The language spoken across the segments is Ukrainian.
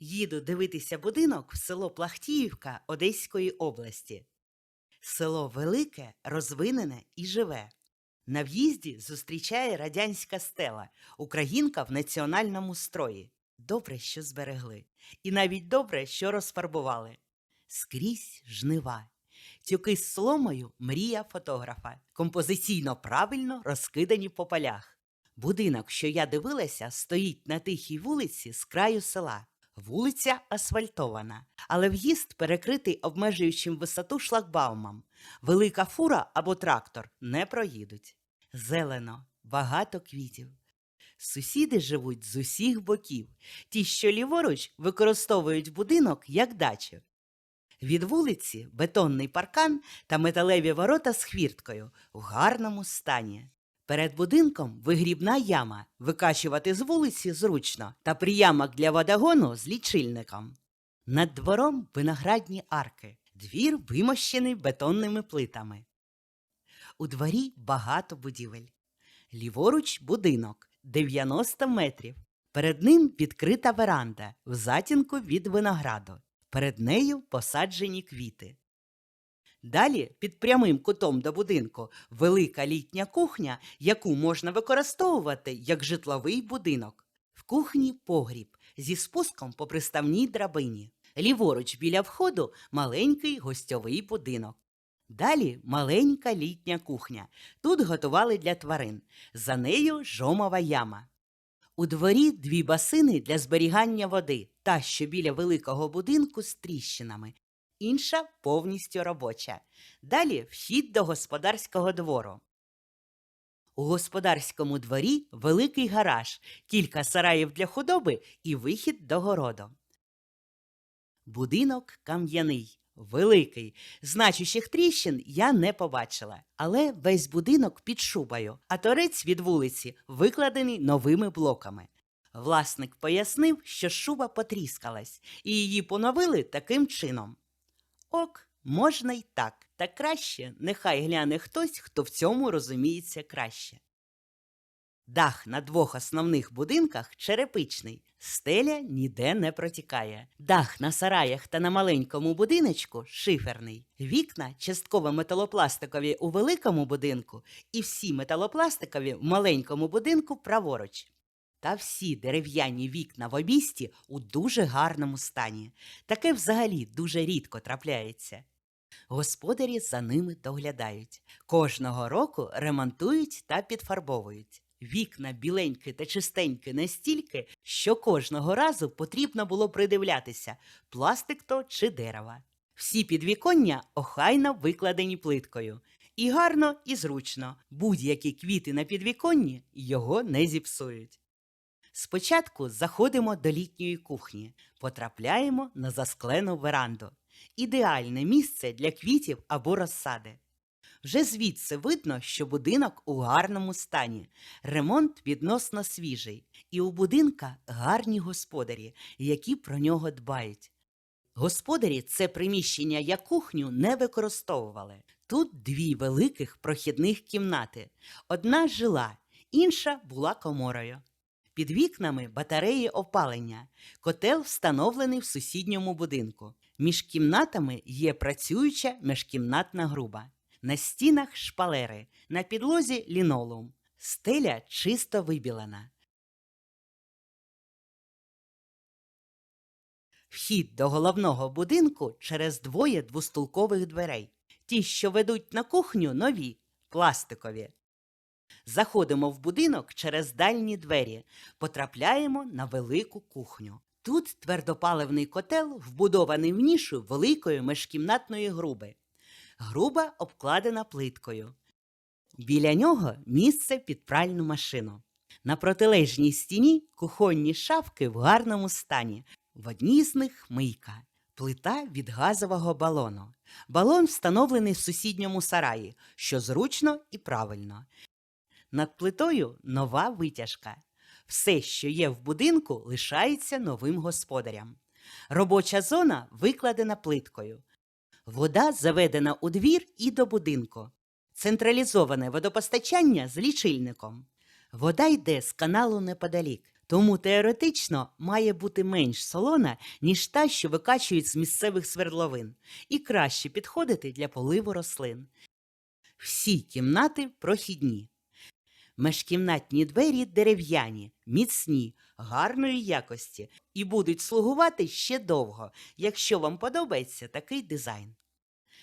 Їду дивитися будинок в село Плахтіївка Одеської області. Село велике, розвинене і живе. На в'їзді зустрічає радянська стела, українка в національному строї. Добре, що зберегли. І навіть добре, що розфарбували. Скрізь жнива. Тюки з соломою мрія фотографа, композиційно правильно розкидані по полях. Будинок, що я дивилася, стоїть на тихій вулиці з краю села. Вулиця асфальтована, але в'їзд перекритий обмежуючим висоту шлагбаумом. Велика фура або трактор не проїдуть. Зелено, багато квітів. Сусіди живуть з усіх боків. Ті, що ліворуч, використовують будинок як дачу. Від вулиці бетонний паркан та металеві ворота з хвірткою в гарному стані. Перед будинком вигрібна яма, викачувати з вулиці зручно, та приямок для водогону з лічильником. Над двором виноградні арки, двір вимощений бетонними плитами. У дворі багато будівель. Ліворуч будинок 90 метрів. Перед ним відкрита веранда в затінку від винограду. Перед нею посаджені квіти. Далі, під прямим кутом до будинку, велика літня кухня, яку можна використовувати як житловий будинок. В кухні погріб зі спуском по приставній драбині. Ліворуч біля входу маленький гостьовий будинок. Далі маленька літня кухня. Тут готували для тварин. За нею жомова яма. У дворі дві басини для зберігання води, та, що біля великого будинку з тріщинами, інша повністю робоча. Далі вхід до господарського двору. У господарському дворі великий гараж, кілька сараїв для худоби і вихід до городу. Будинок кам'яний, великий. Значущих тріщин я не побачила, але весь будинок під шубою, а торець від вулиці викладений новими блоками. Власник пояснив, що шуба потріскалась, і її поновили таким чином. Ок, можна й так, та краще нехай гляне хтось, хто в цьому розуміється краще. Дах на двох основних будинках черепичний, стеля ніде не протікає. Дах на сараях та на маленькому будиночку шиферний. Вікна частково металопластикові у великому будинку і всі металопластикові в маленькому будинку праворуч. Та всі дерев'яні вікна в обісті у дуже гарному стані. Таке взагалі дуже рідко трапляється. Господарі за ними доглядають. Кожного року ремонтують та підфарбовують. Вікна біленькі та чистенькі настільки, що кожного разу потрібно було придивлятися, пластик то чи дерева. Всі підвіконня охайно викладені плиткою. І гарно, і зручно. Будь-які квіти на підвіконні його не зіпсують. Спочатку заходимо до літньої кухні, потрапляємо на засклену веранду. Ідеальне місце для квітів або розсади. Вже звідси видно, що будинок у гарному стані, ремонт відносно свіжий, і у будинка гарні господарі, які про нього дбають. Господарі це приміщення як кухню не використовували. Тут дві великих прохідних кімнати. Одна жила, інша була коморою. Під вікнами батареї опалення. Котел встановлений в сусідньому будинку. Між кімнатами є працююча міжкімнатна груба. На стінах шпалери, на підлозі лінолеум. Стеля чисто вибілена. Вхід до головного будинку через двоє двостулкових дверей. Ті, що ведуть на кухню, нові, пластикові. Заходимо в будинок через дальні двері, потрапляємо на велику кухню. Тут твердопаливний котел, вбудований в нішу великої межкімнатної груби. Груба обкладена плиткою. Біля нього місце під пральну машину. На протилежній стіні кухонні шафки в гарному стані. В одній з них мийка, плита від газового балону. Балон встановлений в сусідньому сараї, що зручно і правильно. Над плитою нова витяжка. Все, що є в будинку, лишається новим господарям. Робоча зона викладена плиткою. Вода заведена у двір і до будинку. Централізоване водопостачання з лічильником. Вода йде з каналу неподалік. Тому теоретично має бути менш солона, ніж та, що викачують з місцевих свердловин, і краще підходити для поливу рослин. Всі кімнати прохідні. Межкімнатні двері дерев'яні, міцні, гарної якості і будуть слугувати ще довго, якщо вам подобається такий дизайн.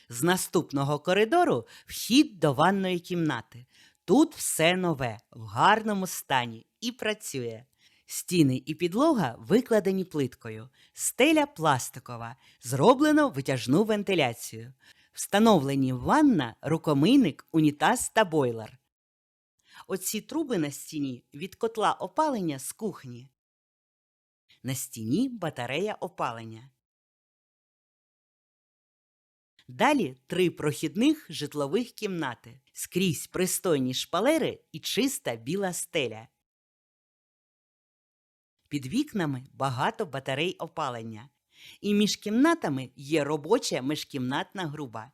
З наступного коридору вхід до ванної кімнати. Тут все нове, в гарному стані і працює. Стіни і підлога викладені плиткою, стеля пластикова, зроблено витяжну вентиляцію. Встановлені ванна, рукомийник, унітаз та бойлер. Оці труби на стіні від котла опалення з кухні. На стіні батарея опалення. Далі три прохідних житлових кімнати, скрізь пристойні шпалери і чиста біла стеля. Під вікнами багато батарей опалення. І між кімнатами є робоча міжкімнатна груба.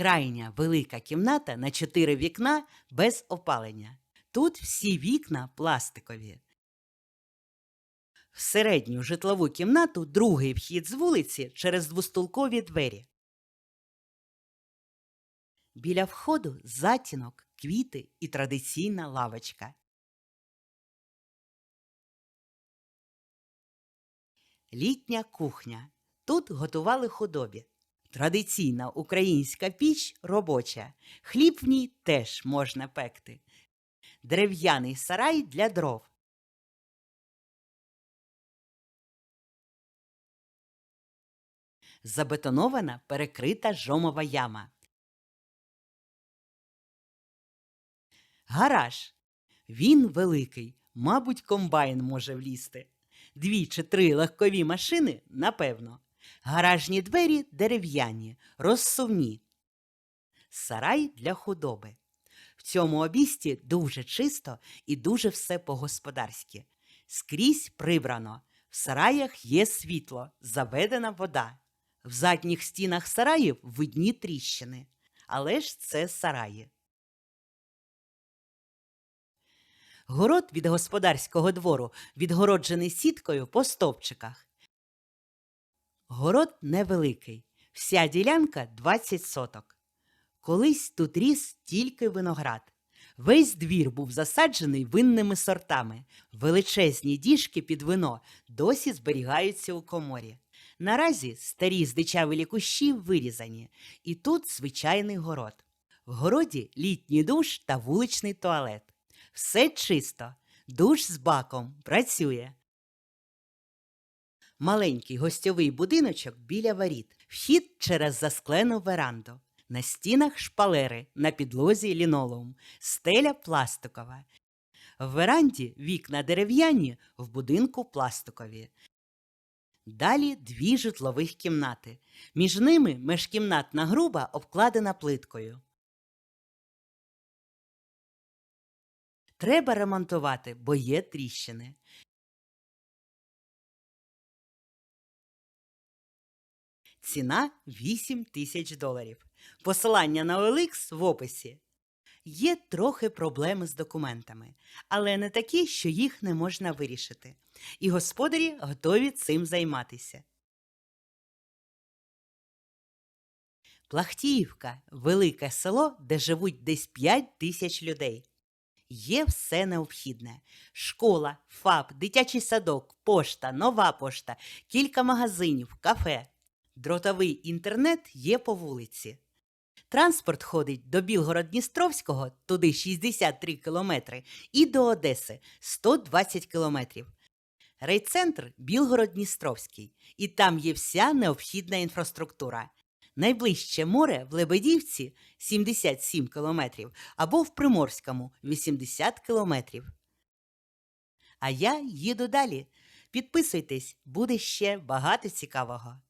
Крайня велика кімната на чотири вікна без опалення. Тут всі вікна пластикові. В середню житлову кімнату другий вхід з вулиці через двостулкові двері. Біля входу затінок, квіти і традиційна лавочка. Літня кухня. Тут готували худобі. Традиційна українська піч робоча. Хліб в ній теж можна пекти. Дерев'яний сарай для дров. Забетонована перекрита жомова яма. Гараж. Він великий, мабуть, комбайн може влізти. Дві чи три легкові машини, напевно. Гаражні двері дерев'яні, розсувні. Сарай для худоби. В цьому обісті дуже чисто і дуже все по-господарськи. Скрізь прибрано. В сараях є світло, заведена вода. В задніх стінах сараїв видні тріщини. Але ж це сараї. Город від господарського двору відгороджений сіткою по стовпчиках. Город невеликий, вся ділянка 20 соток. Колись тут ріс тільки виноград. Весь двір був засаджений винними сортами. Величезні діжки під вино досі зберігаються у коморі. Наразі старі здичавілі кущі вирізані, і тут звичайний город. В городі літній душ та вуличний туалет. Все чисто, душ з баком працює. Маленький гостьовий будиночок біля воріт, вхід через засклену веранду. На стінах шпалери, на підлозі лінолеум, стеля пластикова. В веранді вікна дерев'яні, в будинку пластикові. Далі дві житлових кімнати. Між ними межкімнатна груба обкладена плиткою. Треба ремонтувати, бо є тріщини. Ціна 8 тисяч доларів. Посилання на OLX в описі. Є трохи проблеми з документами, але не такі, що їх не можна вирішити. І господарі готові цим займатися. Плахтіївка велике село, де живуть десь 5 тисяч людей. Є все необхідне: школа, ФАП, дитячий садок, пошта, нова пошта, кілька магазинів, кафе. Дротовий інтернет є по вулиці. Транспорт ходить до Білгород-Дністровського, туди 63 кілометри, і до Одеси 120 кілометрів. Райцентр Білгород-Дністровський, і там є вся необхідна інфраструктура. Найближче море в Лебедівці 77 кілометрів або в Приморському 80 кілометрів. А я їду далі. Підписуйтесь, буде ще багато цікавого.